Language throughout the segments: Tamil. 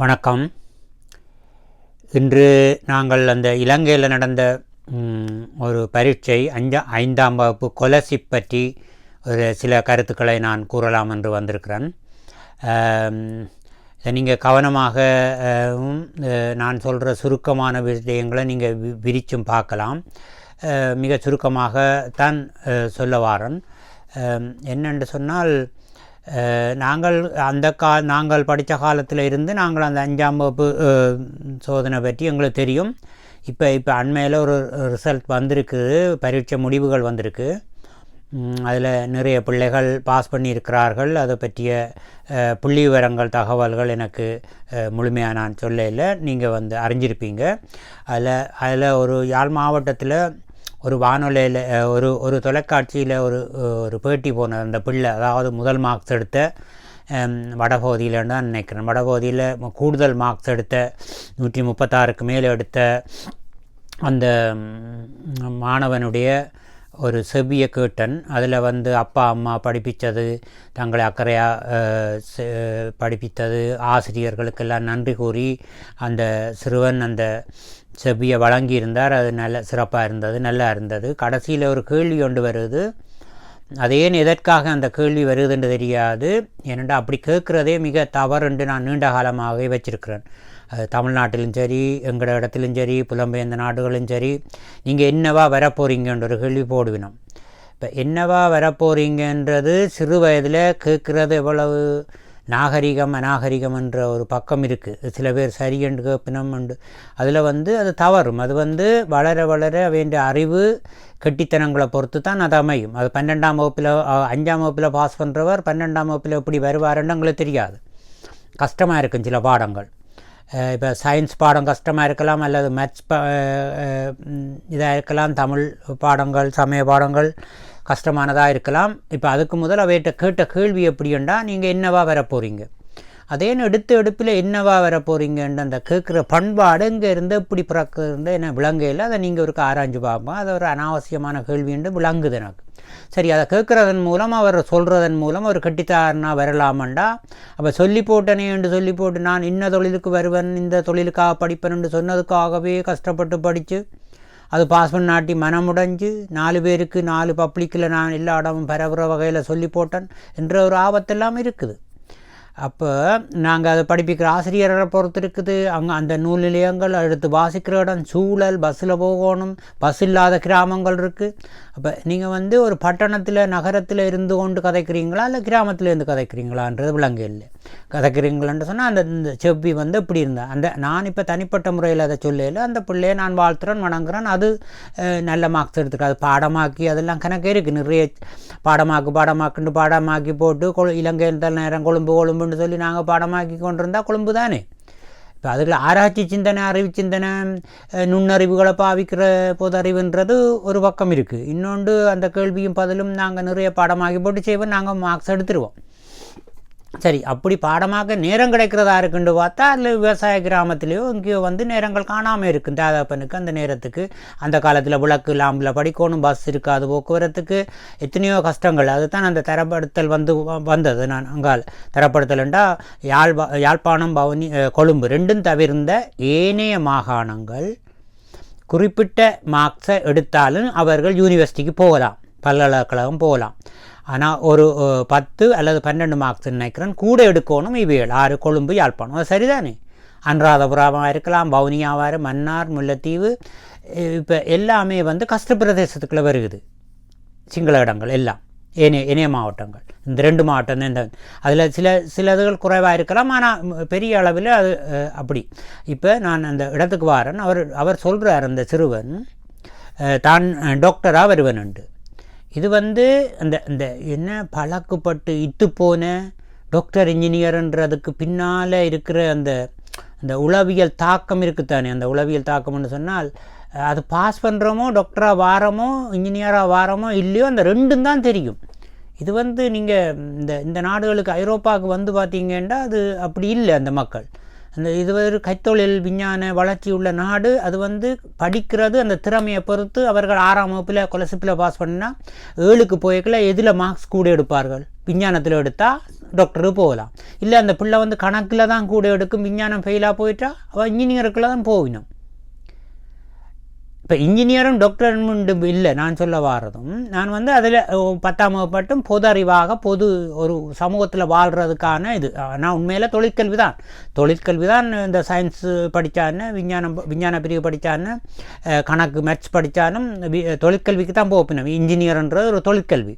வணக்கம். இன்று நாங்கள் அந்த இலங்கையில் நடந்த ஒரு பரீட்சை அஞ்சா ஐந்தாம் வகுப்பு கொலசிப் பற்றி ஒரு சில கருத்துக்களை நான் கூறலாம் என்று வந்திருக்கிறேன். நீங்கள் கவனமாக நான் சொல்கிற சுருக்கமான விஷயங்களை நீங்கள் வி விரிச்சும் பார்க்கலாம். மிக சுருக்கமாக தான் சொல்ல வாரன். என்னென்று சொன்னால் நாங்கள் அந்த கா நாங்கள் படித்த காலத்தில் இருந்து நாங்கள் அந்த அஞ்சாம் வகுப்பு சோதனை பற்றி எங்களுக்கு தெரியும். இப்போ இப்போ அண்மையில் ஒரு ரிசல்ட் வந்திருக்குது பரீட்சை முடிவுகள் வந்திருக்கு. அதில் நிறைய பிள்ளைகள் பாஸ் பண்ணியிருக்கிறார்கள். அதை பற்றிய புள்ளி விவரங்கள் தகவல்கள் எனக்கு முழுமையாக நான் சொல்ல இல்லை நீங்கள் வந்து அறிஞ்சிருப்பீங்க. அதில் அதில் ஒரு யாழ் மாவட்டத்தில் ஒரு வானொலியில் ஒரு ஒரு தொலைக்காட்சியில் ஒரு ஒரு பேட்டி போன அந்த பிள்ளை அதாவது முதல் மார்க்ஸ் எடுத்த ஹம், வடபகுதியிலன்னு தான் நினைக்கிறேன். வடபகுதியில் கூடுதல் மார்க்ஸ் எடுத்த நூற்றி முப்பத்தாறுக்கு மேலே எடுத்த அந்த மாணவனுடைய ஒரு செவ்விய கேட்டன். அதில் வந்து அப்பா அம்மா படிப்பித்தது தங்களை அக்கறையாக படிப்பித்தது ஆசிரியர்களுக்கெல்லாம் நன்றி கூறி அந்த சிறுவன் அந்த செவ்வியை வழங்கியிருந்தார். அது நல்ல சிறப்பாக இருந்தது நல்லா இருந்தது. கடைசியில் ஒரு கேள்வி கொண்டு வருது. அது ஏன் எதற்காக அந்த கேள்வி வருதுன்னு தெரியாது. ஏனென்றால் அப்படி கேட்குறதே மிக தவறுண்டு நான் நீண்ட காலமாகவே வச்சிருக்கிறேன். அது தமிழ்நாட்டிலும் சரி எங்களோட இடத்துலையும் சரி புலம்பெயர்ந்த நாடுகளும் சரி நீங்கள் என்னவா வரப்போகிறீங்கன்ற ஒரு கேள்வி போடுவினோம். இப்போ என்னவா வரப்போகிறீங்கன்றது சிறு வயதில் கேட்குறது எவ்வளவு நாகரிகம் அநாகரிகம் என்ற ஒரு பக்கம் இருக்குது சில பேர் சரி என்று கேப்பினம் உண்டு. அதில் வந்து அது தவறும். அது வந்து வளர வளர வேண்டிய அறிவு கெட்டித்தனங்களை பொறுத்து தான் அது அமையும். அது பன்னெண்டாம் வகுப்பில் அஞ்சாம் வகுப்பில் பாஸ் பண்ணுறவர் பன்னெண்டாம் வகுப்பில் எப்படி வருவாருன்னு எங்களுக்கு தெரியாது. கஷ்டமாக இருக்கும் சில பாடங்கள். இப்போ சயின்ஸ் பாடம் கஷ்டமாக இருக்கலாம் அல்லது மேத்ஸ் இதாக இருக்கலாம். தமிழ் பாடங்கள் சமய பாடங்கள் கஷ்டமானதாக இருக்கலாம். இப்போ அதுக்கு முதல் அவைகிட்ட கேட்ட கேள்வி எப்படின்னா நீங்கள் என்னவா வர போகிறீங்க அதே எடுத்த எடுப்பில் என்னவா வர போகிறீங்கன்ற அந்த கேட்குற பண்பாடு இங்கே இருந்து எப்படி பிறக்கிறது என்ன விளங்கையில் அதை நீங்கள் ஒரு ஆராய்ஞ்சு பார்ப்போம். அது ஒரு அனாவசியமான கேள்வின்னு விளங்குது எனக்கு. சரி அதை கேட்குறதன் மூலம் அவர் சொல்கிறதன் மூலம் அவர் கட்டித்தாரனா வரலாமண்டா? அப்போ சொல்லி போட்டனே என்று சொல்லி போட்டு நான் இன்ன தொழிலுக்கு வருவேன் இந்த தொழிலுக்காக படிப்பேன் என்று சொன்னதுக்காகவே கஷ்டப்பட்டு படித்து அது பாஸ் பண்ணாட்டி மனமுடைஞ்சு நாலு பேருக்கு நாலு பப்ளிக்கில் நான் எல்லா இடமும் பரவுற வகையில் சொல்லி போட்டேன் என்ற ஒரு ஆபத்தெல்லாம் இருக்குது. அப்போ நாங்கள் அதை படிப்பிக்கிற ஆசிரியரை பொறுத்து இருக்குது. அங்கே அந்த நூல் நிலையங்கள் அடுத்து வாசிக்கிற இடம் சூழல் பஸ்ஸில் போகணும் பஸ் இல்லாத கிராமங்கள் இருக்குது அப்போ நீங்கள் வந்து ஒரு பட்டணத்தில் நகரத்தில் இருந்து கொண்டு கதைக்கிறீங்களா இல்லை கிராமத்தில் இருந்து கதைக்கிறீங்களான்றது விளங்கு இல்லை. கதைக்கிறீங்களான்னு சொன்னால் அந்த இந்த செவ்வி வந்து இப்படி இருந்தேன் அந்த நான் இப்போ தனிப்பட்ட முறையில் அதை சொல்லல அந்த பிள்ளையை நான் வாழ்த்துறேன் வணங்குறேன். அது நல்ல மார்க்ஸ் எடுத்துருக்கு அது பாடமாக்கி அதெல்லாம் கணக்கே இருக்குது நிறைய பாடமாக்கு பாடமாக்குன்னு பாடமாக்கி போட்டு கொ இலங்கை இருந்தால் நேரம் கொழும்பு கொழும்புன்னு சொல்லி நாங்கள் பாடமாக்கி கொண்டிருந்தால் கொழும்பு தானே. இப்போ அதில் ஆராய்ச்சி சிந்தனை அறிவு சிந்தனை நுண்ணறிவுகளை பாவிக்கிற பொது அறிவுன்றது ஒரு பக்கம் இருக்குது இன்னொன்று அந்த கேள்வியும் பதிலும் நாங்கள் நிறைய பாடமாகி போட்டு செய்வோம். நாங்கள் மார்க்ஸ் எடுத்துருவோம். சரி அப்படி பாடமாக நேரம் கிடைக்கிறதா இருக்குன்னு பார்த்தா அதில் விவசாய கிராமத்திலேயோ இங்கேயோ வந்து நேரங்கள் காணாமல் இருக்கும். தாதாப்பனுக்கு அந்த நேரத்துக்கு அந்த காலத்தில் விளக்கு லாம்பில் படிக்கணும் பஸ் இருக்காது போக்குவரத்துக்கு எத்தனையோ கஷ்டங்கள். அதுதான் அந்த தரப்படுத்தல் வந்து வ- வந்தது நான் அங்கால். தரப்படுத்தல்ண்டா யாழ்பா யாழ்ப்பாணம் பவனி கொழும்பு ரெண்டும் தவிர்ந்த ஏனைய மாகாணங்கள் குறிப்பிட்ட மார்க்ஸை எடுத்தாலும் அவர்கள் யூனிவர்சிட்டிக்கு போகலாம். பல்கலைக்கழகம் போகலாம். ஆனால் ஒரு பத்து அல்லது பன்னெண்டு மார்க்ஸ் நினைக்கிறேன். கூட எடுக்கணும் இவைகள். ஆறு கொழும்பு யாழ்ப்பாணம். சரிதானே? அனுராதபுரமாக இருக்கலாம் வவுனியாவாறு மன்னார் முல்லைத்தீவு. இப்போ எல்லாமே வந்து கஷ்ட பிரதேசத்துக்குள்ளே வருகுது. சிங்கள இடங்கள் எல்லாம். ஏனைய இணைய மாவட்டங்கள். இந்த ரெண்டு மாவட்டம் இந்த அதில் சில சிலதுகள் குறைவாக இருக்கலாம். ஆனால் பெரிய அளவில் அது அப்படி. இப்போ நான் அந்த இடத்துக்கு வாரன். அவர் அவர் சொல்கிறார் அந்த சிறுவன். தான் டாக்டராக வருவன் உண்டு. இது வந்து அந்த இந்த என்ன பழக்கப்பட்டு இத்து போன டாக்டர் இன்ஜினியர்ன்றதுக்கு பின்னால் இருக்கிற அந்த அந்த உளவியல் தாக்கம் இருக்குத்தானே? அந்த உளவியல் தாக்கம்னு சொன்னால் அது பாஸ் பண்ணுறோமோ டாக்டராக வாரமோ இன்ஜினியராக வாரமோ இல்லையோ அந்த ரெண்டும் தான் தெரியும். இது வந்து நீங்கள் இந்த இந்த நாடுகளுக்கு ஐரோப்பாவுக்கு வந்து பார்த்தீங்கன்னா அது அப்படி இல்லை அந்த மக்கள். அந்த இது ஒரு கைத்தொழில் விஞ்ஞான வளர்ச்சி உள்ள நாடு. அது வந்து படிக்கிறது அந்த திறமையை பொறுத்து அவர்கள் ஆறாம் வகுப்பில் கொலசிப்பில் பாஸ் பண்ணால் ஏழுக்கு போய்க்கல எதில் மார்க்ஸ் கூட எடுப்பார்கள்? விஞ்ஞானத்தில் எடுத்தால் டாக்டருக்கு போகலாம். இல்லை அந்த பிள்ளை வந்து கணக்கில் தான் கூட எடுக்கும் விஞ்ஞானம் ஃபெயிலாக போயிட்டா அவள் இன்ஜினியருக்குள்ள தான் போகணும் இப்போ இன்ஜினியரும் டாக்டரும் இல்லை நான் சொல்ல வாரதும் நான் வந்து அதில் பத்தாம் வகுப்பட்டும் பொது அறிவாக பொது ஒரு சமூகத்தில் வாழ்கிறதுக்கான இது. நான் உண்மையில் தொழிற்கல்வி தான் தொழிற்கல்வி தான் இந்த சயின்ஸ் படித்தான்னு விஞ்ஞானம் விஞ்ஞான பிரிவு படித்தான்னு கணக்கு மேத்ஸ் படித்தாலும் தொழிற்கல்விக்கு தான் போப்பினோம். இன்ஜினியர்ன்றது ஒரு தொழிற்கல்வி.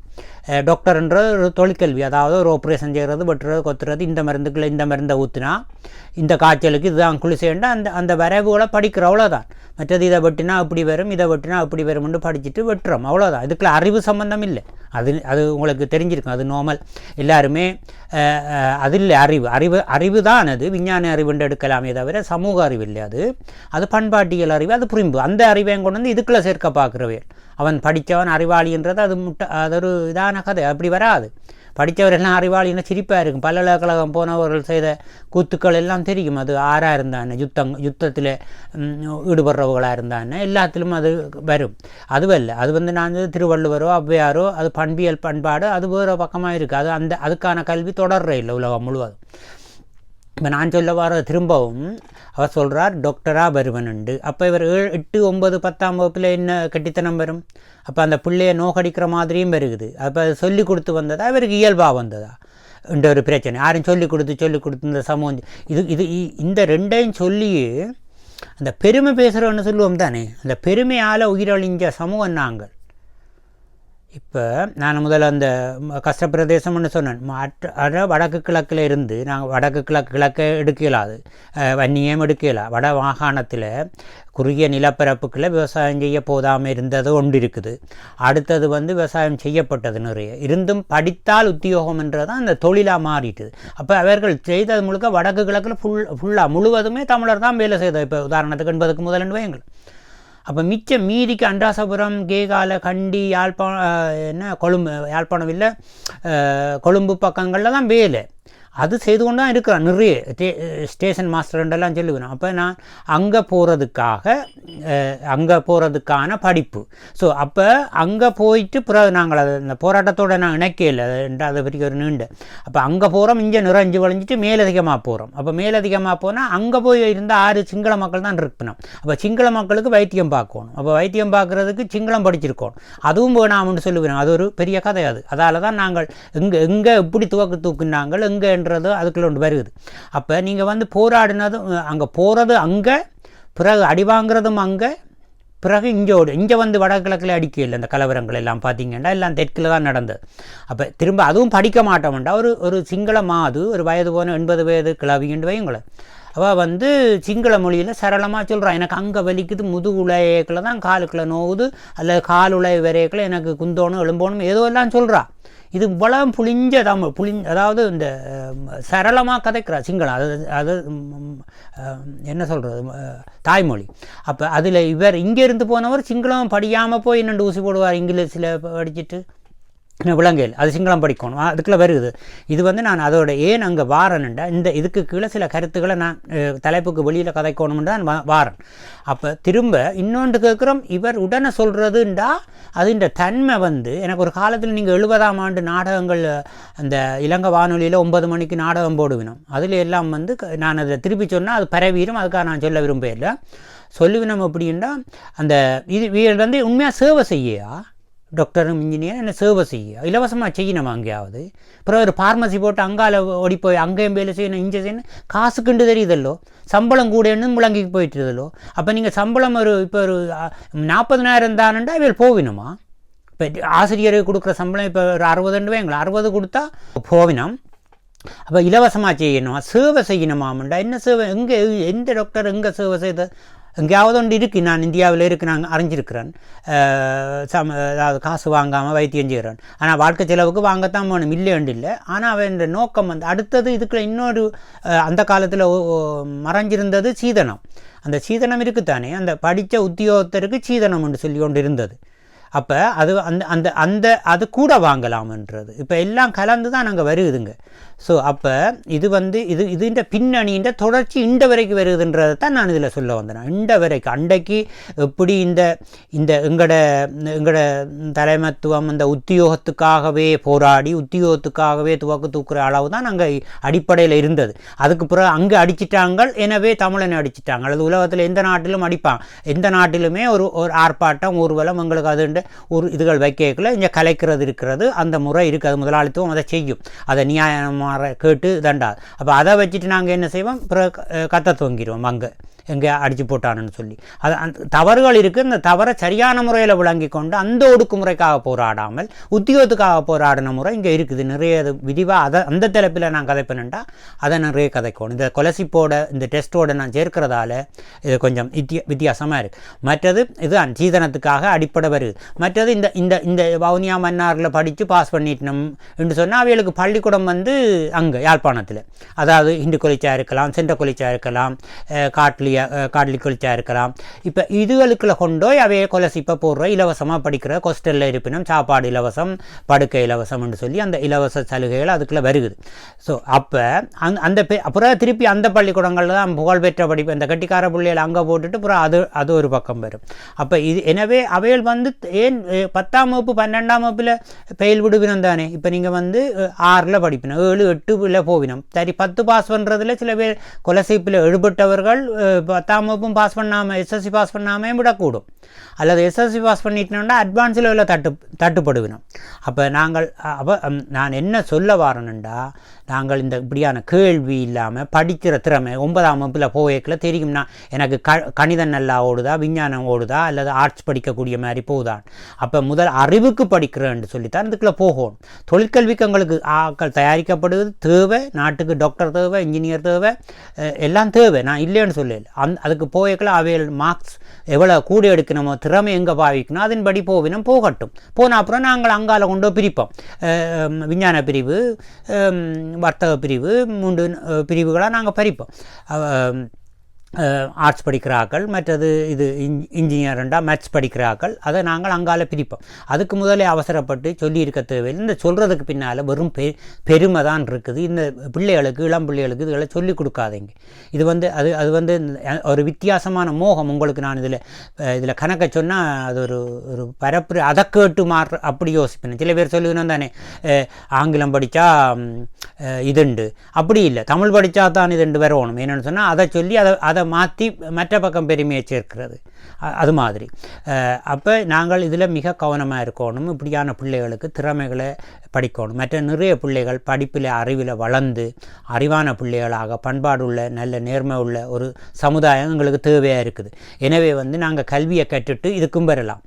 டாக்டர்ன்றது ஒரு தொழிற்கல்வி. அதாவது ஒரு ஆப்ரேஷன் செய்கிறது வெட்டுறது கொத்துறது இந்த மருந்துக்குள்ளே இந்த மருந்தை ஊற்றினா இந்த காய்ச்சலுக்கு இதுதான் குளிசேண்டா அந்த அந்த வரைவுகளை படிக்கிற அவ்வளோதான் மற்றது இதை வெட்டினா அப்படி வரும் இதை வெட்டினா அப்படி வரும்னு படிச்சுட்டு வெட்டுறோம். அவ்வளோதான் இதுக்குள்ள அறிவு சம்பந்தம் இல்லை. அது அது உங்களுக்கு தெரிஞ்சிருக்கும். அது நார்மல் எல்லாருமே அது இல்லை. அறிவு. அறிவு அறிவு தான் அது. விஞ்ஞான அறிவுண்டு எடுக்கலாமே தவிர சமூக அறிவு இல்லை அது. அது பண்பாட்டியல் அறிவு அது புரிம்பு. அந்த அறிவையும் கொண்டு வந்து இதுக்குள்ளே சேர்க்க பார்க்குறவே அவன் படித்தவன் அறிவாளின்றது அது முட்டை அது ஒரு இதான கதை. அப்படி வராது. படித்தவர் எல்லாம் அறிவாளின்னு சிரிப்பாக இருக்கும். பல்கலைக்கழகம் போனவர்கள் செய்த கூத்துக்கள் எல்லாம் தெரியும். அது ஆறாக இருந்தானே யுத்தங் யுத்தத்தில் ஈடுபடுறவர்களாக இருந்தானே எல்லாத்திலும் அது வரும். அதுவல்ல அது வந்து நான் திருவள்ளுவரோ ஔவையாரோ அது பண்பியல் பண்பாடு அது வேறு பக்கமாக இருக்குது அது அந்த அதுக்கான கல்வி தொடர்ற இல்லை உலகம் முழுவதும். இப்போ நான் சொல்ல வர திரும்பவும் அவர் சொல்கிறார் டாக்டராக வருவனுண்டு. அப்போ இவர் ஏழு எட்டு ஒம்பது பத்தாம் வகுப்பில் என்ன கட்டித்தனம் வரும்? அப்போ அந்த பிள்ளையை நோக்கடிக்கிற மாதிரியும் வருகுது. அப்போ அது சொல்லி கொடுத்து வந்ததா? இவருக்கு இயல்பாக வந்ததா? என்ற ஒரு பிரச்சனை. யாரும் சொல்லி கொடுத்து சொல்லி கொடுத்து இந்த சமூகம் இது இது இந்த ரெண்டையும் சொல்லியே அந்த பெருமை பேசுகிறோன்னு சொல்லுவோம் தானே? அந்த பெருமையால் உயிரழிஞ்ச சமூகம் நாங்கள். இப்போ நான் முதல்ல அந்த கஷ்டப்பிரதேசம்னு சொன்னேன். மற்ற அட வடக்கு கிழக்கில் இருந்து நாங்கள் வடக்கு கிழக்கு கிழக்க எடுக்கலாது வன்னியம் எடுக்கலாம் வட மாகாணத்தில் குறுகிய நிலப்பரப்புக்குள்ள விவசாயம் செய்ய போதாமல் இருந்தது ஒன்று இருக்குது அடுத்தது வந்து விவசாயம் செய்யப்பட்டது நிறைய. இருந்தும் படித்தால் உத்தியோகம் என்றதான் அந்த தொழிலாக மாறிட்டுது அப்போ அவர்கள் செய்தது முழுக்க வடக்கு கிழக்கில் ஃபுல் ஃபுல்லாக முழுவதுமே தமிழர் தான் வேலை செய்தது இப்போ உதாரணத்துக்கு என்பதுக்கு முதலண்டு வையுங்கள். அப்போ மிச்சம் மீதிக்கு அண்டாசபுரம் கேகால கண்டி யாழ்ப்பாணம் என்ன கொழும்பு யாழ்ப்பாணம் இல்லை கொழும்பு பக்கங்களில் தான் வேலை. அது செய்து கொண்டு தான் இருக்கிறான் நிறைய ஸ்டேஷன் மாஸ்டர்ன்றெல்லாம் சொல்லுவேன். அப்போ நான் அங்கே போகிறதுக்காக அங்கே போகிறதுக்கான படிப்பு. ஸோ அப்போ அங்கே போயிட்டு பிறகு நாங்கள் அதை இந்த போராட்டத்தோட நான் இணைக்கல. அதை பற்றி ஒரு நீண்ட. அப்போ அங்கே போகிறோம் இங்கே நிறைஞ்சு வளைஞ்சிட்டு மேலதிகமாக போகிறோம் அப்போ மேலதிகமாக போனால் அங்கே போய் இருந்த ஆறு சிங்கள மக்கள் தான் இருக்கணும் அப்போ சிங்கள மக்களுக்கு வைத்தியம் பார்க்கணும். அப்போ வைத்தியம் பார்க்குறதுக்கு சிங்களம் படிச்சிருக்கணும். அதுவும் வேணாம்னு சொல்லுவேன். அது ஒரு பெரிய கதை அது. அதால் தான் நாங்கள் எங்கே எங்கே எப்படி துவக்கு தூக்குனாங்கள் எங்கேன்றது அதுக்குள்ள ஒன்று வருது அப்போ நீங்கள் வந்து போராடினதும் அங்கே போகிறது அங்கே பிறகு அடி வாங்குறதும் அங்கே பிறகு இங்கோடு இங்கே வந்து வடகிழக்கில் அடிக்கல இந்த கலவரங்கள் எல்லாம் பார்த்தீங்கன்னா எல்லாம் தெற்கில் தான் நடந்தது. அப்போ திரும்ப அதுவும் படிக்க மாட்டோம்டா. ஒரு ஒரு சிங்கள மாது ஒரு வயது போன எண்பது வயது கிளவின்னு வைங்களேன் அவள் வந்து சிங்கள மொழியில் சரளமாக சொல்கிறான் எனக்கு அங்கே வலிக்குது முதுகு உலையக்கில் தான் காலுக்குள்ள நோவுது அல்லது கால் உலை வரையக்கில் எனக்கு குந்தோணும் எலும்போணும் ஏதோ எல்லாம் சொல்கிறான் இது இவ்வளவு புளிஞ்ச தமிழ் புளிஞ்ச அதாவது இந்த சரளமாக கதைக்கிறார் சிங்களம் அது அது என்ன சொல்கிறது தாய்மொழி. அப்போ அதில் இவர் இங்கே இருந்து போனவர் சிங்களம் படியாமல் போய் என்னண்டு ஊசி போடுவார் இங்கிலீஷில் படிச்சுட்டு. விலங்கையில் அது சிங்களம் படிக்கணும் அதுக்குள்ளே வருது இது வந்து நான் அதோட ஏன் அங்கே வாரனுண்டா இந்த இதுக்கு கீழே சில கருத்துக்களை நான் தலைப்புக்கு வெளியில் கதைக்கணும்னு தான் வாரன் வாரேன் அப்போ திரும்ப இன்னொன்று கேட்குறோம் இவர் உடனே சொல்கிறதுண்டா அதுன்ற தன்மை வந்து எனக்கு ஒரு காலத்தில் நீங்கள் எழுபதாம் ஆண்டு நாடகங்கள் அந்த இலங்கை வானொலியில் ஒன்பது மணிக்கு நாடகம் போடுவினோம் அதில் எல்லாம் வந்து க- நான் அதை திருப்பி சொன்னால் அது பரவீரும் அதுக்காக நான் சொல்ல விரும்பல சொல்லுவினோம் அப்படின்னா அந்த இது வந்து உண்மையாக சேவை செய்யா டாக்டரும் இன்ஜினியர் என்ன சேவை செய்ய இலவசமாக செய்யணும் அங்கேயாவது அப்புறம் ஒரு ஃபார்மசி போட்டு அங்கால ஓடி போய் அங்கேயும் வேலை செய்யணும் இங்கே செய்யணும் காசுக்குண்டு தெரியுதல்லோ சம்பளம் கூடன்னு முழங்கி போயிட்டுருதல்லோ அப்போ நீங்கள் சம்பளம் ஒரு இப்போ ஒரு நாற்பதனாயிரம் தானண்டா இவர் போவினுமா இப்போ ஆசிரியருக்கு கொடுக்குற சம்பளம் இப்போ ஒரு அறுபதுண்டு எங்களை அறுபது கொடுத்தா போவினம் அப்போ இலவசமாக செய்யணுமா சேவை செய்யணுமாமண்டா என்ன சேவை எங்கே எந்த டாக்டர் எங்கே சேவை செய்த எங்கேயாவது ஒன்று இருக்குது நான் இந்தியாவில் இருக்கு நான் அறிஞ்சிருக்கிறேன். சம அதாவது காசு வாங்காமல் வைத்தியம் செய்கிறேன். ஆனால் வாழ்க்கை செலவுக்கு வாங்கத்தான் வேணும் இல்லைன்னு இல்லை. ஆனால் அவன் நோக்கம் வந்து அடுத்தது இதுக்குள்ள இன்னொரு அந்த காலத்தில் மறைஞ்சிருந்தது சீதனம். அந்த சீதனம் இருக்குத்தானே? அந்த படித்த உத்தியோகத்தருக்கு சீதனம் என்று சொல்லி கொண்டு இருந்தது அப்போ அது அந்த அந்த அந்த அது கூட வாங்கலாம்ன்றது. இப்போ எல்லாம் கலந்து தான் நாங்கள் வருகுதுங்க ஸோ அப்போ இது வந்து இது இதுன்ற பின்னணின்ற தொடர்ச்சி இந்த வரைக்கும் வருகுதுன்றதை தான் நான் இதில் சொல்ல வந்தேன். இந்த வரைக்கும் அண்டைக்கு எப்படி இந்த இந்த எங்களோட எங்களோட தலைமத்துவம் இந்த உத்தியோகத்துக்காகவே போராடி உத்தியோகத்துக்காகவே துவக்கு தூக்குற அளவு தான் நாங்கள் அடிப்படையில் இருந்தது. அதுக்கு பிறகு அங்கே அடிச்சிட்டாங்க எனவே தமிழனை அடிச்சிட்டாங்க. அல்லது உலகத்தில் எந்த நாட்டிலும் அடிப்பான். எந்த நாட்டிலுமே ஒரு ஒரு ஆர்ப்பாட்டம் ஊர்வலம் எங்களுக்கு ஒரு இதுகள் வைக்கல இங்கே கலைக்கிறது இருக்கிறது அந்த முறை இருக்குது முதலாளித்துவம் அதை செய்யும். அதை நியாயமாக கேட்டு தண்டாது அப்போ அதை வச்சுட்டு நாங்கள் என்ன செய்வோம்? பிற கத்த துவங்கிடுவோம் அங்கே. எங்கே அடித்து போட்டானுன்னு சொல்லி. அது அந்த தவறுகள் இருக்குது இந்த தவறை சரியான முறையில் விளங்கி கொண்டு அந்த ஒடுக்குமுறைக்காக போராடாமல் உத்தியோகத்துக்காக போராடின முறை இங்கே இருக்குது. நிறைய விரிவாக அதை அந்த தலைப்பில் நான் கதைப்பேன்டா அதை நிறைய கதைக்கணும். இந்த கொலசிப்போட இந்த டெஸ்ட்டோட நான் சேர்க்கிறதால இது கொஞ்சம் வித்திய வித்தியாசமாக இருக்குது மற்றது இதுதான் சீதனத்துக்காக அடிப்படை வருது மற்றது இந்த இந்த இந்த வவுனியா மன்னாரில் படித்து பாஸ் பண்ணிட்டோம் என்று சொன்னால் அவைகளுக்கு பள்ளிக்கூடம் வந்து அங்கே யாழ்ப்பாணத்தில். அதாவது இந்து கொலிச்சா இருக்கலாம் சென்ற கொலிச்சா இருக்கலாம் அஹ் காட்லியா அஹ் குளிச்சா இருக்கலாம். இப்போ இதுகளுக்குள்ள கொண்டு போய் அவைய கொலசிப்பை போடுற இலவசமாக படிக்கிற ஹாஸ்டலில் இருப்பினும் சாப்பாடு இலவசம் படுக்கை இலவசம்னு சொல்லி அந்த இலவச சலுகைகள் அதுக்குள்ளே வருகுது. ஸோ அப்போ அந்த அந்த பே அப்புறம் திருப்பி அந்த பள்ளிக்கூடங்களில் தான் புகழ்பெற்ற படிப்பு. இந்த கட்டிக்கார பிள்ளைகள் அங்கே போட்டுட்டு அப்புறம் அது அது ஒரு பக்கம் வரும். அப்போ இது எனவே அவைகள் வந்து ஏன் பத்தாம் வகுப்பு பன்னெண்டாம் வகுப்பில் பெயில் விடுவினம் தானே? இப்போ நீங்கள் வந்து ஆறில் படிப்பினோம் ஏழு எட்டுல போவினோம். சரி பத்து பாஸ் பண்ணுறதுல சில பேர் கொலசைப்பில் எழுபட்டவர்கள் பத்தாம் வகுப்பும் பாஸ் பண்ணாமல் எஸ்எஸ்சி பாஸ் பண்ணாமல் விடக்கூடும். அல்லது எஸ்எஸ்சி பாஸ் பண்ணிட்டோம்னா அட்வான்ஸ் லெவலில் தட்டு தட்டுப்படுவினோம். அப்போ நாங்கள் அப்போ நான் என்ன சொல்ல வரணுண்டா நாங்கள் இந்த இப்படியான கேள்வி இல்லாமல் படிக்கிற திறமை ஒன்பதாம் வகுப்பில் போவேக்கில் தெரியும்னா எனக்கு க கணிதம் நல்லா ஓடுதா விஞ்ஞானம் ஓடுதா அல்லது ஆர்ட்ஸ் படிக்கக்கூடிய மாதிரி போகுதான் அப்போ முதல் அறிவுக்கு படிக்கிறேன்னு சொல்லித்தான் இதுக்குள்ளே போகணும். தொழிற்கல்விக்கு எங்களுக்கு ஆக்கள் தயாரிக்கப்படுவது தேவை நாட்டுக்கு டாக்டர் தேவை இன்ஜினியர் தேவை எல்லாம் தேவை. நான் இல்லைன்னு சொல்லல. அந் அதுக்கு போயக்கில் அவையில் மார்க்ஸ் எவ்வளோ கூட எடுக்கணுமோ திறமை எங்கே பாவிக்கணும் அதன்படி போவினம் போகட்டும். போன அப்புறம் நாங்கள் அங்கால கொண்டு போய் பிரிப்போம். விஞ்ஞான பிரிவு வர்த்தக பிரிவு மூன்று பிரிவுகளாக நாங்கள் பறிப்போம். ஆர்ட்ஸ் படிக்கிறாக்கள் மற்றது இது இன் இன்ஜினியர்ண்டா மேத்ஸ் படிக்கிறாக்கள் அதை நாங்கள் அங்கால பிரிப்போம். அதுக்கு முதலே அவசரப்பட்டு சொல்லியிருக்க தேவையில்லை. இந்த சொல்கிறதுக்கு பின்னால் வெறும் பெ பெருமை தான் இருக்குது. இந்த பிள்ளைகளுக்கு இளம் பிள்ளைகளுக்கு இதுகளை சொல்லிக் கொடுக்காதீங்க. இது வந்து அது அது வந்து ஒரு வித்தியாசமான மோகம் உங்களுக்கு நான் இதில் இதில் கணக்க சொன்னால் அது ஒரு ஒரு பரப்பு அதை கேட்டு மாற அப்படி யோசிப்பேன். சில பேர் சொல்லுவேன் தானே ஆங்கிலம் படித்தா இதுண்டு அப்படி இல்லை. தமிழ் படித்தா தான் இதுண்டு வரணும் என்னென்னு சொன்னால் அதை சொல்லி அதை அதை மாற்றி மற்ற பக்கம் பெருமையை சேர்க்கிறது. அது மாதிரி. அப்போ நாங்கள் இதில் மிக கவனமாக இருக்கணும். இப்படியான பிள்ளைகளுக்கு திறமைகளை படிக்கணும். மற்ற நிறைய பிள்ளைகள் படிப்பில் அறிவில் வளர்ந்து அறிவான பிள்ளைகளாக பண்பாடுள்ள நல்ல நேர்மை உள்ள ஒரு சமுதாயம் எங்களுக்கு தேவையாக இருக்குது. எனவே வந்து நாங்கள் கல்வியை கற்றுட்டு இதுக்கும் பெறலாம்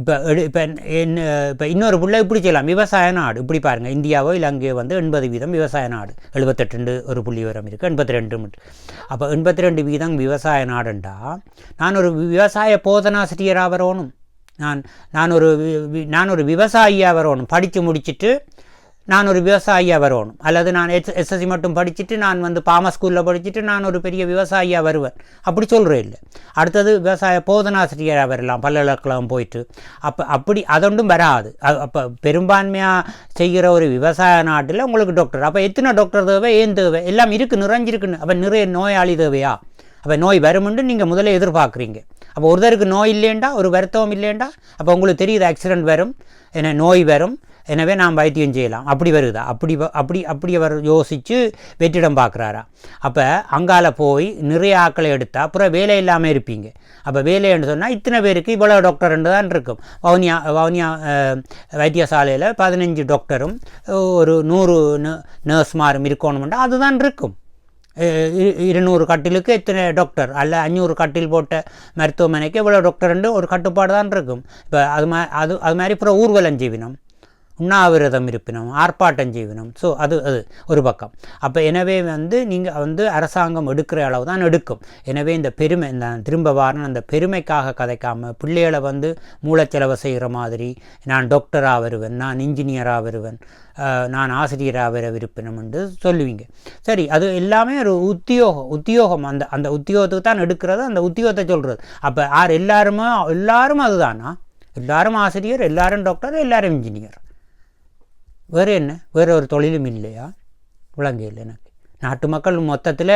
இப்போ இப்போ என்ன இப்போ இன்னொரு பிள்ளை இப்படி செய்யலாம். விவசாய நாடு. இப்படி பாருங்கள் இந்தியாவோ இலங்கையோ வந்து எண்பது வீதம் விவசாய நாடு. எழுபத்தெட்டு ஒரு புள்ளி விவரம் இருக்குது எண்பத்தி ரெண்டு அப்போ எண்பத்தி ரெண்டு வீதம் விவசாய நாடுண்டா. நான் ஒரு விவசாய போதனாசிரியராக வரணும் நான் நான் ஒரு வி- நான் ஒரு விவசாயியாக வரணும் படித்து முடிச்சிட்டு நான் ஒரு விவசாயியாக வரணும் அல்லது நான் எஸ் எஸ்எஸ்சி மட்டும் படிச்சுட்டு நான் வந்து பாம ஸ்கூலில் படிச்சுட்டு நான் ஒரு பெரிய விவசாயியாக வருவேன். அப்படி சொல்கிறேன் இல்லை. அடுத்தது விவசாய போதனாசிரியராக வரலாம் பல்கலைக்கழகம் போயிட்டு அப்போ அப்படி அதொன்றும் வராது. அப்போ பெரும்பான்மையாக செய்கிற ஒரு விவசாய நாட்டில் உங்களுக்கு டாக்டர் அப்போ எத்தனை டாக்டர் தேவை ஏன் தேவை? எல்லாம் இருக்குது நிறைஞ்சிருக்குன்னு. அப்போ நிறைய நோயாளி தேவையா? அப்போ நோய் வரும்னு நீங்கள் முதல்ல எதிர்பார்க்குறீங்க. அப்போ ஒருத்தருக்கு நோய் இல்லையேண்டா ஒரு வருத்தம் இல்லையேண்டா அப்போ உங்களுக்கு தெரியுது ஆக்சிடென்ட் வரும் என்ன நோய் வரும் எனவே நாம் வைத்தியம் செய்யலாம். அப்படி வருதா? அப்படி அப்படி அப்படி அவர் யோசித்து வெற்றிடம் பார்க்குறாரா? அப்போ அங்கால போய் நிறைய ஆட்களை எடுத்தால் அப்புறம் வேலை இல்லாமல் இருப்பீங்க. அப்போ வேலைன்னு சொன்னால் இத்தனை பேருக்கு இவ்வளோ டாக்டர்ன்று தான் இருக்கும். வவுனியா வவுனியா வைத்தியசாலையில் பதினஞ்சு டாக்டரும் ஒரு நூறு நர்ஸ்மாரும் இருக்கணும்னா அதுதான் இருக்கும். இருநூறு கட்டிலுக்கு எத்தனை டாக்டர் அல்ல அஞ்சூறு கட்டில் போட்ட மருத்துவமனைக்கு இவ்வளோ டாக்டர்ண்டு ஒரு கட்டுப்பாடு தான் இருக்கும். இப்போ அது மா அது அது மாதிரி அப்புறம் ஊர்வலம் ஜீவினம். உண்ணாவிரதம் இருப்பினும் ஆர்ப்பாட்டம் செய்வினும். ஸோ அது அது ஒரு பக்கம். அப்போ எனவே வந்து நீங்கள் வந்து அரசாங்கம் எடுக்கிற அளவு தான் எடுக்கும். எனவே இந்த பெருமை இந்த திரும்ப வாரன் அந்த பெருமைக்காக கதைக்காமல் பிள்ளைகளை வந்து மூளைச்செலவை செய்கிற மாதிரி நான் டாக்டராக வருவேன் நான் இன்ஜினியராக வருவேன் நான் ஆசிரியராக வர விருப்பினம் என்று சொல்லுவீங்க. சரி அது எல்லாமே ஒரு உத்தியோகம் உத்தியோகம். அந்த அந்த உத்தியோகத்துக்கு தான் எடுக்கிறது அந்த உத்தியோகத்தை சொல்கிறது அப்போ யார் எல்லாருமே எல்லாரும் அதுதானா? எல்லாரும் ஆசிரியர் எல்லாரும் டாக்டர் எல்லாரும் இன்ஜினியர் வேறு என்ன? வேறு ஒரு தொழிலும் இல்லையா? விளங்கையில் எனக்கு. நாட்டு மக்கள் மொத்தத்தில்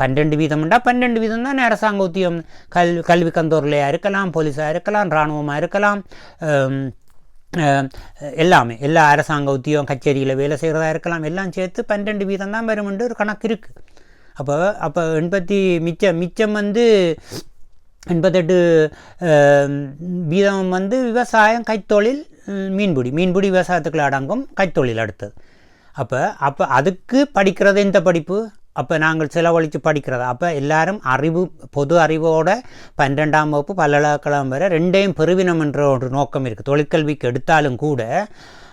பன்னெண்டு வீதம்ண்டா. பன்னெண்டு வீதம் தான் அரசாங்க உத்தியம் கல் கல்வி கந்தோர்லையாக இருக்கலாம் போலீஸாக இருக்கலாம் இராணுவமாக இருக்கலாம் எல்லாமே. எல்லா அரசாங்க உத்தியோகம் கச்சேரியில் வேலை செய்கிறதா இருக்கலாம். எல்லாம் சேர்த்து பன்னெண்டு வீதம் தான் வருமென்று ஒரு கணக்கு இருக்குது அப்போ அப்போ எண்பத்தி மிச்சம் மிச்சம் வந்து எண்பத்தெட்டு வீதம் வந்து விவசாயம் கைத்தொழில் மீன்பிடி மீன்பிடி விவசாயத்துக்குள்ள அடங்கும் கைத்தொழில் அடுத்தது அப்போ அப்போ அதுக்கு படிக்கிறது இந்த படிப்பு? அப்போ நாங்கள் செலவழித்து படிக்கிறது? அப்போ எல்லாரும் அறிவு பொது அறிவோட பன்னிரெண்டாம் வகுப்பு பல்கலைக்கழகம் வரை ரெண்டையும் பெருவினம் என்ற ஒரு நோக்கம் இருக்குது தொழிற்கல்விக்கு எடுத்தாலும் கூட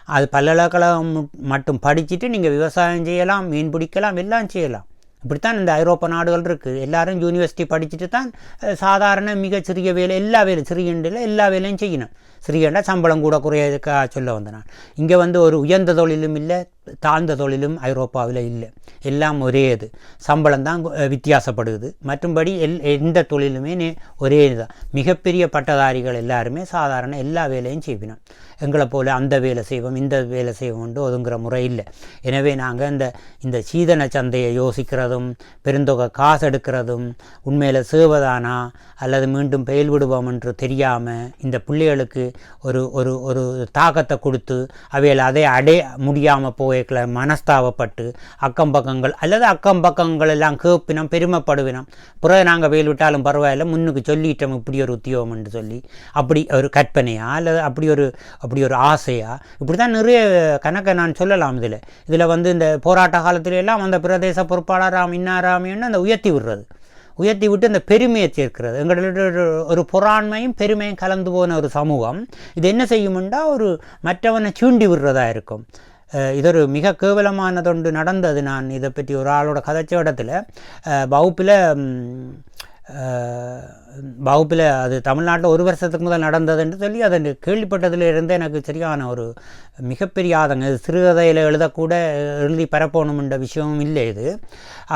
அது பல்கலைக்கழகம் மட்டும் படிச்சுட்டு நீங்கள் விவசாயம் செய்யலாம் மீன் பிடிக்கலாம் எல்லாம் செய்யலாம். இப்படித்தான் இந்த ஐரோப்பா நாடுகள் இருக்குது எல்லாரும் யூனிவர்சிட்டி படிச்சுட்டு தான் சாதாரண மிகச்சிறிய சிறிய வேலை எல்லா வேலையும் சிறிய எல்லா வேலையும் செய்யணும். சிறியண்டா சம்பளம் கூட குறையதுக்காக சொல்ல வந்தேன் நான். இங்கே வந்து ஒரு உயர்ந்த தொழிலும் இல்லை தாழ்ந்த தொழிலும் ஐரோப்பாவில் இல்லை. எல்லாம் ஒரே இது. சம்பளம் தான் வித்தியாசப்படுது. மற்றும்படி எல் எந்த தொழிலுமே ஒரே இதுதான். மிகப்பெரிய பட்டதாரிகள் எல்லாருமே சாதாரண எல்லா வேலையும் செய்வினோம். எங்களை போல் அந்த வேலை செய்வோம் இந்த வேலை செய்வோம்னு ஒதுங்குற முறை இல்லை. எனவே நாங்கள் இந்த இந்த சீதன சந்தையை யோசிக்கிறதும் பெருந்தொகை காசு எடுக்கிறதும் உண்மையில் சேவதானா அல்லது மீண்டும் பெயல் விடுவோம் என்று தெரியாமல் இந்த பிள்ளைகளுக்கு ஒரு ஒரு ஒரு தாக்கத்தை கொடுத்து அவைகள் அதை அடைய முடியாமல் போய்க்கல மனஸ்தாபப்பட்டு அக்கம் பக்கங்கள் அல்லது அக்கம் பக்கங்கள் எல்லாம் கேப்பினம் பெருமைப்படுவினம். பிறகு நாங்கள் வெயில் விட்டாலும் பரவாயில்ல முன்னுக்கு சொல்லிட்டோம் இப்படி ஒரு உத்தியோகம் என்று சொல்லி. அப்படி ஒரு கற்பனையா அல்லது அப்படி ஒரு அப்படி ஒரு ஆசையா? இப்படி தான் நிறைய கணக்கை நான் சொல்லலாம் இதில். இதில் வந்து இந்த போராட்ட காலத்திலெல்லாம் அந்த பிரதேச பொறுப்பாளராம் இன்னாராமின்னு அந்த உயர்த்தி விடுறது? உயர்த்தி விட்டு அந்த பெருமையை சேர்க்கிறது. எங்களோட ஒரு- பொறாண்மையும் பெருமையும் கலந்து போன ஒரு சமூகம். இது என்ன செய்யுமெண்டா? ஒரு மற்றவனை சூண்டி விடுறதா இருக்கும். இதொரு மிக கேவலமானதொன்று நடந்தது. நான் இதை பற்றி ஒரு ஆளோட கதைச்ச இடத்துல வகுப்பில் வகுப்பில் அது தமிழ்நாட்டில் ஒரு வருஷத்துக்கு முதல் நடந்ததுன்னு சொல்லி அதை கேள்விப்பட்டதில் இருந்து எனக்கு சரியான ஒரு மிகப்பெரிய ஆதங்க. இது சிறுகதையில் எழுதக்கூட எழுதி பரப்பணுமென்ற விஷயமும் இல்லை இது.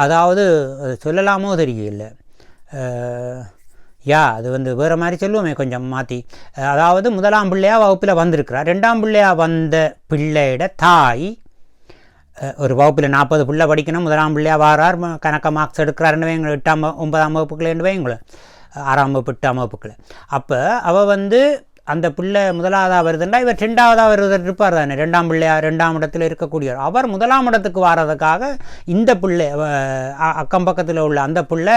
அதாவது அது சொல்லலாமோ தெரியல யா அது வந்து வேறு மாதிரி சொல்லுவோமே கொஞ்சம் மாற்றி அதாவது முதலாம் பிள்ளையாக வகுப்பில் வந்திருக்கிறார். ரெண்டாம் பிள்ளையாக வந்த பிள்ளையிட தாய் ஒரு வகுப்பில் நாற்பது பிள்ளை படிக்கணும். முதலாம் பிள்ளையாக வாரார். ம- கணக்க மார்க்ஸ் எடுக்கிறாருன்னு வைங்களேன் எட்டாம் ஒன்பதாம் வகுப்புக்குள்ளேன்னு வைங்களேன் ஆறாம் வகுப்பு எட்டாம் வகுப்புக்குள்ள. அப்போ அவள் வந்து அந்த பிள்ளை முதலாவதாக வருதுன்னா இவர் ரெண்டாவதாக வருவதற்கு இருப்பார் தானே. ரெண்டாம் பிள்ளையா ரெண்டாம் இடத்துல இருக்கக்கூடியவர். அவர் முதலாம் இடத்துக்கு வாரதுக்காக இந்த பிள்ளை அ- அக்கம் பக்கத்தில் உள்ள அந்த பிள்ளை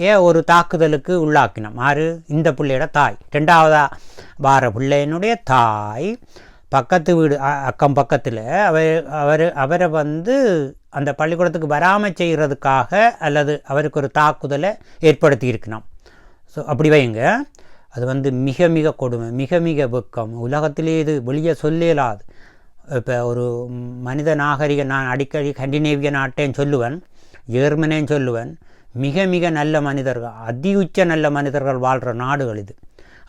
ஏ ஒரு தாக்குதலுக்கு உள்ளாக்கினோம் ஆறு இந்த பிள்ளையோட தாய். ரெண்டாவதாக வார பிள்ளையினுடைய தாய். பக்கத்து வீடு அ- அக்கம் பக்கத்தில் அவர் அவர் அவரை வந்து அந்த பள்ளிக்கூடத்துக்கு வராமல் செய்கிறதுக்காக அல்லது அவருக்கு ஒரு தாக்குதலை ஏற்படுத்தி இருக்கணும் ஸோ அப்படி வைங்க. அது வந்து மிக மிக கொடுமை மிக மிக வெக்கம். உலகத்திலே இது வெளியே சொல்லலாது இப்போ ஒரு மனித நாகரிக நான் அடிக்கடி கண்டினேவிய நாட்டையும் சொல்லுவேன் ஜெர்மனையும் சொல்லுவேன். மிக மிக நல்ல மனிதர்கள் அதி உச்ச நல்ல மனிதர்கள் வாழ்கிற நாடுகள் இது.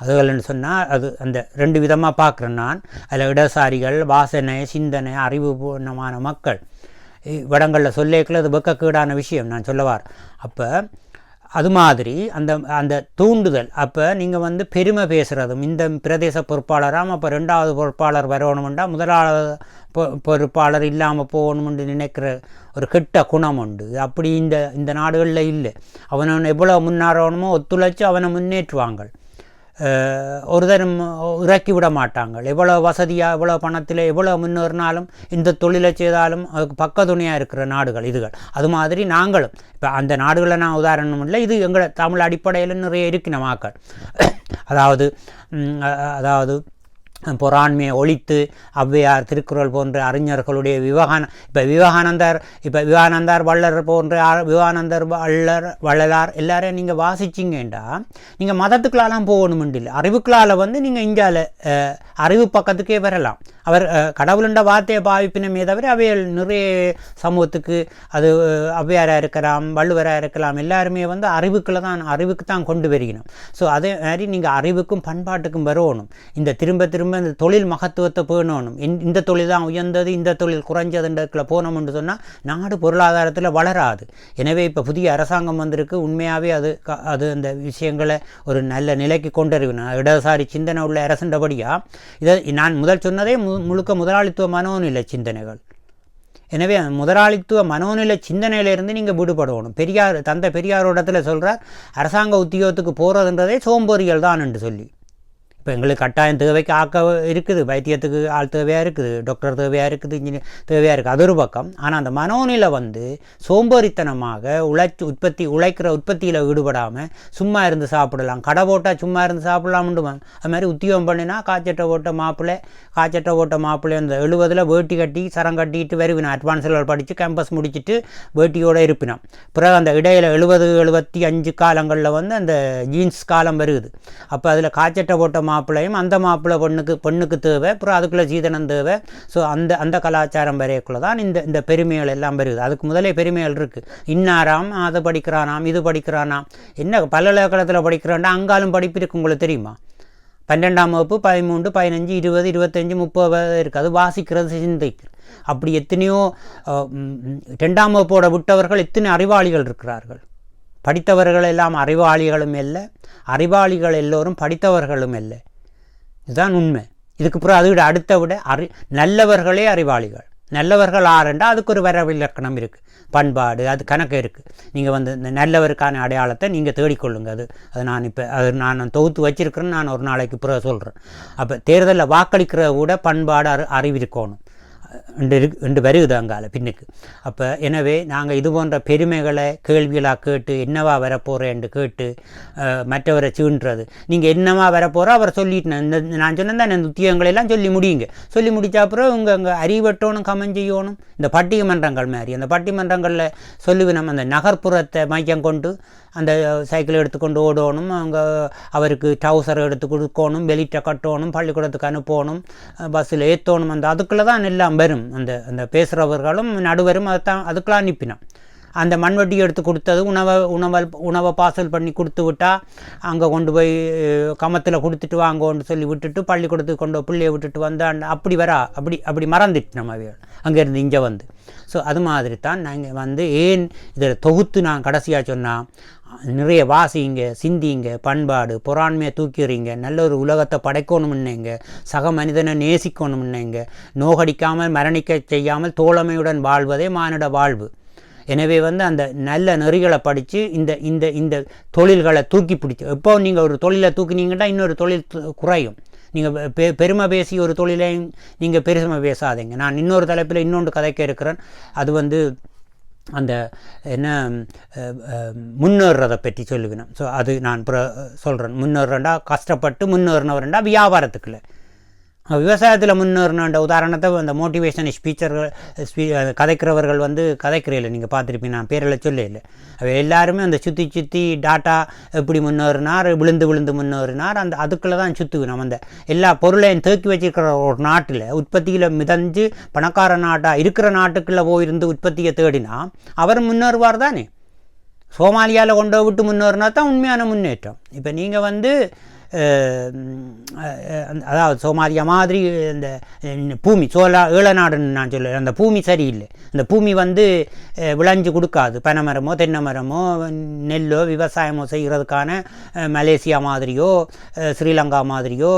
அதுகள்னு சொன்னால் அது அந்த ரெண்டு விதமாக பார்க்குறேன் நான். அதில் இடசாரிகள் வாசனை சிந்தனை அறிவுபூர்ணமான மக்கள். இடங்களில் சொல்லேக்கில் அது வெக்கக்கீடான விஷயம் நான் சொல்லவார். அப்போ அது மாதிரி அந்த அந்த தூண்டுதல். அப்போ நீங்கள் வந்து பெருமை பேசுகிறதும் இந்த பிரதேச பொறுப்பாளராம் அப்போ ரெண்டாவது பொறுப்பாளர் வரணுமெண்டா முதலாவது பொ- பொறுப்பாளர் இல்லாமல் போகணும்னு நினைக்கிற ஒரு கெட்ட குணம் உண்டு. அப்படி இந்த இந்த நாடுகளில் இல்லை. அவனை எவ்வளோ முன்னேறணுமோ ஒத்துழைச்சி அவனை முன்னேற்றுவாங்க ஒருதரும் இறக்கி விட மாட்டாங்க எவ்வளோ வசதியாக எவ்வளோ பணத்தில் எவ்வளோ முன்னேறினாலும் இந்த தொழிலை செய்தாலும் அதுக்கு பக்க துணையாக இருக்கிற நாடுகள் இதுகள். அது மாதிரி நாங்களும். இப்போ அந்த நாடுகளை நான் உதாரணம் இல்லை இது எங்களை தமிழ் அடிப்படையில் நிறைய இருக்கிற மாக்கள் அதாவது அதாவது பொறாண்மையை ஒழித்து ஔவையார் திருக்குறள் போன்ற அறிஞர்களுடைய விவகான இப்போ விவேகானந்தர் இப்போ விவேகானந்தார் வள்ளர் போன்ற ஆ- விவேகானந்தர் வள்ளர் வள்ளலார் எல்லாரையும் நீங்கள் வாசிச்சிங்கண்டா நீங்கள் மதத்துக்குள்ளாலாம் போகணுமெண்டு இல்லை வந்து நீங்கள் இந்தியாவில் அறிவு பக்கத்துக்கே வரலாம். அவர் கடவுளுண்ட வார்த்தையை பாவிப்பினமே தவிர அவைகள் நிறைய சமூகத்துக்கு அது ஔவையாராக இருக்கலாம் வள்ளுவராக இருக்கலாம் எல்லாருமே வந்து அறிவுக்குள்ள தான் அறிவுக்கு தான் கொண்டு வருகிறோம் ஸோ அதே மாதிரி நீங்கள் அறிவுக்கும் பண்பாட்டுக்கும் வரணும். இந்த திரும்ப திரும்ப திரும்ப இந்த தொழில் மகத்துவத்தை பேணணும். இந்த- இந்த தொழில் தான் உயர்ந்தது இந்த தொழில் குறைஞ்சதுன்றதுக்குள்ள போனோம்னு சொன்னால் நாடு பொருளாதாரத்தில் வளராது. எனவே இப்போ புதிய அரசாங்கம் வந்திருக்கு. உண்மையாகவே அது க- அது அந்த விஷயங்களை ஒரு நல்ல நிலைக்கு கொண்டறிவினா இடதுசாரி சிந்தனை உள்ள அரசுன்றபடியாக இதை நான் முதல் சொன்னதே மு முழுக்க முதலாளித்துவ மனோநிலை சிந்தனைகள். எனவே முதலாளித்துவ மனோநிலை சிந்தனையிலிருந்து நீங்கள் விடுபடணும். பெரியார் தந்தை பெரியாரோடத்தில் இடத்துல சொல்கிறார் அரசாங்க உத்தியோகத்துக்கு போகிறதுன்றதே சோம்பேறிகள் தான் என்று சொல்லி. இப்போ எங்களுக்கு கட்டாயம் தேவைக்கு ஆக்க இருக்குது. வைத்தியத்துக்கு ஆள் தேவையாக இருக்குது. டாக்டர் தேவையாக இருக்குது. இன்ஜினியர் தேவையாக இருக்குது. அது ஒரு பக்கம். ஆனால் அந்த மனோநிலை வந்து சோம்பேறித்தனமாக உழைச்சி உற்பத்தி உழைக்கிற உற்பத்தியில் ஈடுபடாமல் சும்மா இருந்து சாப்பிடலாம். கடை போட்டால் சும்மா இருந்து சாப்பிடலாம்னு அது மாதிரி உத்தியோகம் பண்ணினா காய்ச்சட்டை ஓட்ட மாப்பிள்ளை காய்ச்சட்டை ஓட்ட மாப்பிள்ளை அந்த எழுபதில் வேட்டி கட்டி சரம் கட்டிட்டு வருவினான். அட்வான்ஸ் லெவல் படித்து கேம்பஸ் முடிச்சுட்டு வேட்டியோடு இருப்பினான். பிறகு அந்த இடையில எழுபது எழுபத்தி அஞ்சு காலங்களில் வந்து அந்த ஜீன்ஸ் காலம் வருகுது. அப்போ அதில் காய்ச்சட்டை போட்ட மாப்பிள்ளையும் அந்த மாப்பிள்ளை பொண்ணுக்கு பொண்ணுக்கு தேவை அப்புறம் அதுக்குள்ளே சீதனம் தேவை. ஸோ அந்த அந்த கலாச்சாரம் வரையக்குள்ள தான் இந்த இந்த பெருமைகள் எல்லாம் வருது. அதுக்கு முதலே பெருமைகள் இருக்குது இன்னாராம் அதை படிக்கிறானாம் இது படிக்கிறானாம். என்ன பல்கலைக்கழகத்தில் படிக்கிறான்டா அங்காலும் படிப்பு இருக்கு உங்களுக்கு தெரியுமா? பன்னெண்டாம் வகுப்பு பதிமூன்று பதினஞ்சு இருபது இருபத்தஞ்சி முப்பது இருக்குது அது வாசிக்கிறது சிந்திக்கிறது அப்படி எத்தனையோ ரெண்டாம் வகுப்போட விட்டவர்கள் எத்தனை அறிவாளிகள் இருக்கிறார்கள்? படித்தவர்கள் எல்லாம் அறிவாளிகளும் இல்லை அறிவாளிகள் எல்லோரும் படித்தவர்களும் இல்லை இதுதான் உண்மை. இதுக்கு பிறகு அதை விட அடுத்த விட அறி நல்லவர்களே அறிவாளிகள். நல்லவர்கள் ஆறுண்டா அதுக்கு ஒரு வரவிலக்கணம் இருக்குது பண்பாடு அது கணக்கு இருக்குது நீங்கள் வந்து இந்த நல்லவருக்கான அடையாளத்தை நீங்கள் தேடிக்கொள்ளுங்க அது. அது நான் இப்போ அது நான் தொகுத்து வச்சிருக்கிறேன்னு நான் ஒரு நாளைக்கு பிறகு சொல்கிறேன் அப்போ தேர்தலில் வாக்களிக்கிற கூட பண்பாடு அறி அறிவிருக்கணும் ரெண்டு இருக்கு வருகுது அங்கால பின்னுக்கு. அப்போ எனவே நாங்கள் இது போன்ற பெருமைகளை கேள்விகளாக கேட்டு என்னவா வரப்போகிறேன்னு கேட்டு மற்றவரை சீண்டுறது நீங்கள் என்னவா வரப்போகிறோ அவர் சொல்லிட்டு இந்த நான் சொன்னேன் தான் இந்த உத்தியோகங்களெல்லாம் சொல்லி முடியுங்க. சொல்லி முடிச்ச அப்புறம் உங்கள் அங்கே அறிவட்டோணும் கமன் செய்யணும். இந்த பட்டிமன்றங்கள் மாதிரி அந்த பட்டிமன்றங்களில் சொல்லுவினம் அந்த நகர்ப்புறத்தை மையம் கொண்டு அந்த சைக்கிள் எடுத்துக்கொண்டு ஓடணும். அவங்க அவருக்கு டவுசர் எடுத்து கொடுக்கணும் வெளியிட்ட கட்டணும் பள்ளிக்கூடத்துக்கு அனுப்பணும் பஸ்ஸில் ஏற்றணும் அந்த அதுக்குள்ளே தான் எல்லாம் வரும். அந்த அந்த பேசுகிறவர்களும் நடுவரும் அதை தான் அதுக்கெல்லாம் அனுப்பினான் அந்த மண்வெட்டி எடுத்து கொடுத்தது உணவை உணவை உணவை பார்சல் பண்ணி கொடுத்து விட்டால் அங்கே கொண்டு போய் கமத்தில் கொடுத்துட்டு வாங்கன்னு சொல்லி விட்டுட்டு பள்ளிக்கூடத்துக்கு கொண்டு போய் விட்டுட்டு வந்தால் அப்படி வரா அப்படி அப்படி மறந்துட்டு நம்ம அங்கேருந்து இங்கே வந்து. ஸோ அது மாதிரி தான் நாங்கள் வந்து ஏன் இதில் தொகுத்து நான் கடைசியாக சொன்னால் நிறைய வாசிங்க சிந்திங்க பண்பாடு பொறாண்மையை தூக்கிறீங்க நல்ல ஒரு உலகத்தை படைக்கணும்னுங்க சக மனிதனை நேசிக்கணும்னுங்க நோகடிக்காமல் மரணிக்க செய்யாமல் தோழமையுடன் வாழ்வதே மானிட வாழ்வு. எனவே வந்து அந்த நல்ல நெறிகளை படித்து இந்த இந்த இந்த தொழில்களை தூக்கி பிடிச்சி எப்போ நீங்கள் ஒரு தொழிலை தூக்கினீங்கன்னா இன்னொரு தொழில் குறையும். நீங்கள் பெ பெருமை பேசி ஒரு தொழிலையும் நீங்கள் பெருமை பேசாதீங்க. நான் இன்னொரு தலைப்பில் இன்னொன்று கதைக்க இருக்கிறேன். அது வந்து அந்த என்ன முன்னேறதை முன்னேறுறதை பற்றி சொல்லுவினோம் ஸோ அது நான் சொல்கிறேன் முன்னேறண்டா கஷ்டப்பட்டு முன்னேறினவரண்டா வியாபாரத்துக்குள்ளே. விவசாயத்தில் முன்னேறின உதாரணத்தை அந்த மோட்டிவேஷன் ஸ்பீச்சர்கள் ஸ்பீ கதைக்கிறவர்கள் வந்து கதைக்கிறதில்ல நீங்கள் பார்த்துருப்பீங்க நான் பேரில் சொல்ல இல்லை. அவ எல்லாருமே அந்த சுற்றி சுற்றி டாட்டா எப்படி முன்னேறினார் விழுந்து விழுந்து முன்னேறினார் அந்த அதுக்குள்ளே தான் சுற்றுவோம் நம்ம அந்த எல்லா பொருளையும் தேக்கி வச்சிருக்கிற ஒரு நாட்டில் உற்பத்தியில் மிதஞ்சு பணக்கார நாட்டாக இருக்கிற நாட்டுக்குள்ளே போயிருந்து உற்பத்தியை தேடினா அவர் முன்னேறுவார் தானே. சோமாலியாவில் கொண்டு விட்டு முன்னேறினா தான் உண்மையான முன்னேற்றம். இப்போ நீங்கள் வந்து அதாவது சோமாலியா மாதிரி இந்த பூமி சோழ ஏழநாடுன்னு நான் சொல்லுவேன் அந்த பூமி சரியில்லை. அந்த பூமி வந்து விளைஞ்சு கொடுக்காது. பனைமரமோ தென்னை மரமோ நெல்லோ விவசாயமோ செய்கிறதுக்கான மலேசியா மாதிரியோ ஸ்ரீலங்கா மாதிரியோ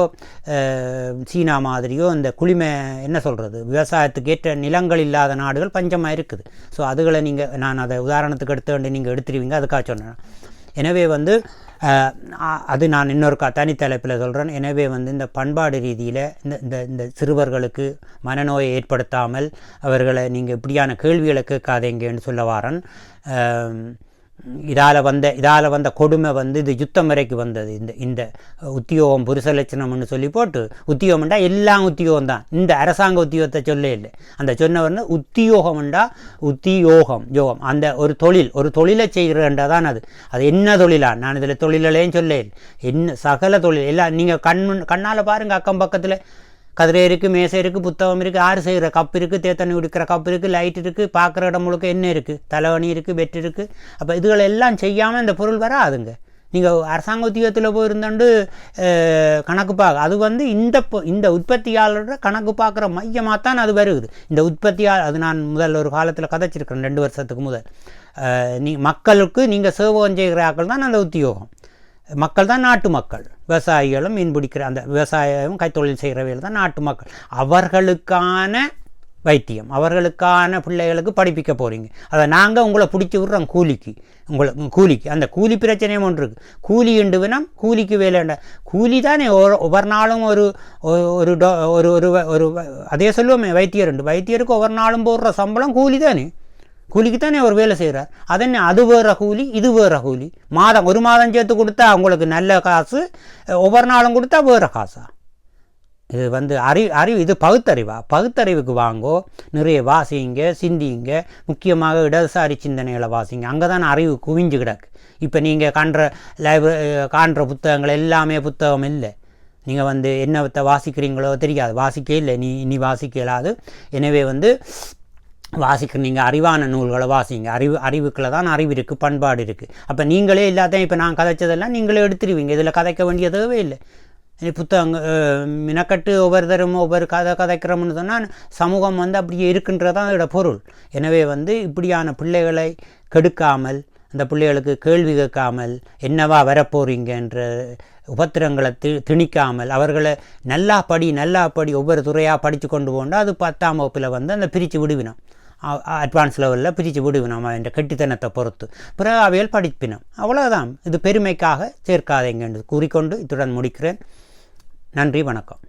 சீனா மாதிரியோ இந்த குளிமை என்ன சொல்கிறது விவசாயத்துக்கு ஏற்ற நிலங்கள் இல்லாத நாடுகள் பஞ்சமாக இருக்குது. ஸோ அதுகளை நீங்கள் நான் அதை உதாரணத்துக்கு எடுத்து வேண்டி நீங்கள் எடுத்துருவீங்க அதுக்காக சொன்னேன். எனவே வந்து அது நான் இன்னொரு க தனித்தலைப்பில் சொல்கிறேன் எனவே வந்து இந்த பண்பாடு ரீதியில் இந்த இந்த இந்த சிறுவர்களுக்கு மனநோயை ஏற்படுத்தாமல் அவர்களை நீங்கள் இப்படியான கேள்விகளை கேட்காதீங்கன்னு சொல்ல வாரன். இதால் வந்த இதால் வந்த கொடுமை வந்து இது யுத்தம் வரைக்கும் வந்தது. இந்த இந்த உத்தியோகம் புருஷ லட்சணம்னு சொல்லி போட்டு உத்தியோகம்ண்டா எல்லாம் உத்தியோகம் தான் இந்த அரசாங்க உத்தியோகத்தை சொல்ல இல்லை. அந்த சொன்னவர்னு உத்தியோகம்ண்டா உத்தியோகம் யோகம். அந்த ஒரு தொழில் ஒரு தொழிலை செய்கிறண்டா தான் அது. அது என்ன தொழிலா? நான் இதில் தொழிலையும் சொல்ல என்ன சகல தொழில் எல்லாம் நீங்கள் கண் கண்ணால் பாருங்கள் அக்கம் பக்கத்தில். கதிரை இருக்குது மேசை இருக்குது புத்தகம் இருக்குது ஆறு செய்கிற கப் இருக்குது தேத்தண்ணி குடிக்கிற கப் இருக்குது லைட் இருக்குது பார்க்குற இடம் முழுக்க என்ன இருக்குது தலைவணி இருக்குது பெட் இருக்குது அப்போ இதுகளை எல்லாம் செய்யாமல் இந்த பொருள் வராதுங்க. நீங்கள் அரசாங்க உத்தியோகத்தில் போயிருந்தோண்டு கணக்கு பார்க்க அது வந்து இந்த இந்த உற்பத்தியாளரோட கணக்கு பார்க்குற மையமாக தான் அது வருது இந்த உற்பத்தியாளர் அது நான் முதல் ஒரு காலத்தில் கதைச்சிருக்கிறேன் ரெண்டு வருஷத்துக்கு முதல். நீ மக்களுக்கு நீங்கள் சேவகம் செய்கிற ஆக்கள் தான் அந்த உத்தியோகம். மக்கள் தான் நாட்டு மக்கள். விவசாயிகளும் மீன் பிடிக்கிற அந்த விவசாயம் கைத்தொழில் செய்கிறவைகள் தான் நாட்டு மக்கள். அவர்களுக்கான வைத்தியம் அவர்களுக்கான பிள்ளைகளுக்கு படிப்பிக்க போகிறீங்க அதை நாங்கள் உங்களை பிடிச்சி விட்றோம் கூலிக்கு. உங்களை கூலிக்கு. அந்த கூலி பிரச்சனையும் ஒன்று இருக்குது கூலி உண்டு வினம் கூலிக்கு வேலை கூலி தானே ஒரு ஒவ்வொரு நாளும் ஒரு ஒரு ஒரு டோ- ஒரு ஒரு ஒரு அதே சொல்லுவோமே வைத்தியர் உண்டு வைத்தியருக்கு ஒவ்வொரு நாளும் போடுற சம்பளம் கூலி தானே. கூலிக்கு தானே அவர் வேலை செய்கிறார் அதென்ன அது வேறு கூலி இது வேறு கூலி. மாதம் ஒரு மாதம் சேர்த்து கொடுத்தா அவங்களுக்கு நல்ல காசு ஒவ்வொரு நாளும் கொடுத்தா வேறு காசா? இது வந்து அறிவு அறிவு இது பகுத்தறிவா? பகுத்தறிவுக்கு வாங்கோ. நிறைய வாசிங்க சிந்திங்க. முக்கியமாக இடதுசாரி சிந்தனைகளை வாசிங்க. அங்கே தான் அறிவு குவிஞ்சு கிடக்கு. இப்போ நீங்கள் காண்ற லைப்ரரி காண்ற புத்தகங்கள் எல்லாமே புத்தகம் இல்லை. நீங்கள் வந்து என்னத்தை வாசிக்கிறீங்களோ தெரியாது. வாசிக்கே இல்லை. நீ இனி வாசிக்கலாது. எனவே வந்து வாசிக்க நீங்கள் அறிவான நூல்களை வாசிங்க. அறிவு அறிவுக்குள்ள தான் அறிவு இருக்குது பண்பாடு இருக்குது அப்போ நீங்களே எல்லாத்தையும் இப்போ நான் கதைச்சதெல்லாம் நீங்களே எடுத்துருவீங்க. இதில் கதைக்க வேண்டிய தேவை இல்லை புத்தகங்க மினக்கட்டு ஒவ்வொருத்தரும் ஒவ்வொரு கதை கதைக்கிறோம்னு சொன்னால் சமூகம் வந்து அப்படியே இருக்கின்றதான் இதோட பொருள். எனவே வந்து இப்படியான பிள்ளைகளை கெடுக்காமல் அந்த பிள்ளைகளுக்கு கேள்வி கேட்காமல் என்னவா வரப்போறீங்கன்ற உபத்திரங்களை தி திணிக்காமல் அவர்களை நல்லா படி நல்லா படி ஒவ்வொரு துறையாக படித்து கொண்டு போண்டா அது பத்தாம் வகுப்பில் வந்து அந்த பிரித்து விடுவினோம். அட்வான்ஸ் லெவலில் பிரித்து விடுவினோம் என்ற கெட்டித்தனத்தை பொறுத்து. பிறகு அவையில் படிப்பினோம். அவ்வளோதான் இது பெருமைக்காக சேர்க்காதேங்க என்று கூறிக்கொண்டு இத்துடன் முடிக்கிறேன். நன்றி வணக்கம்.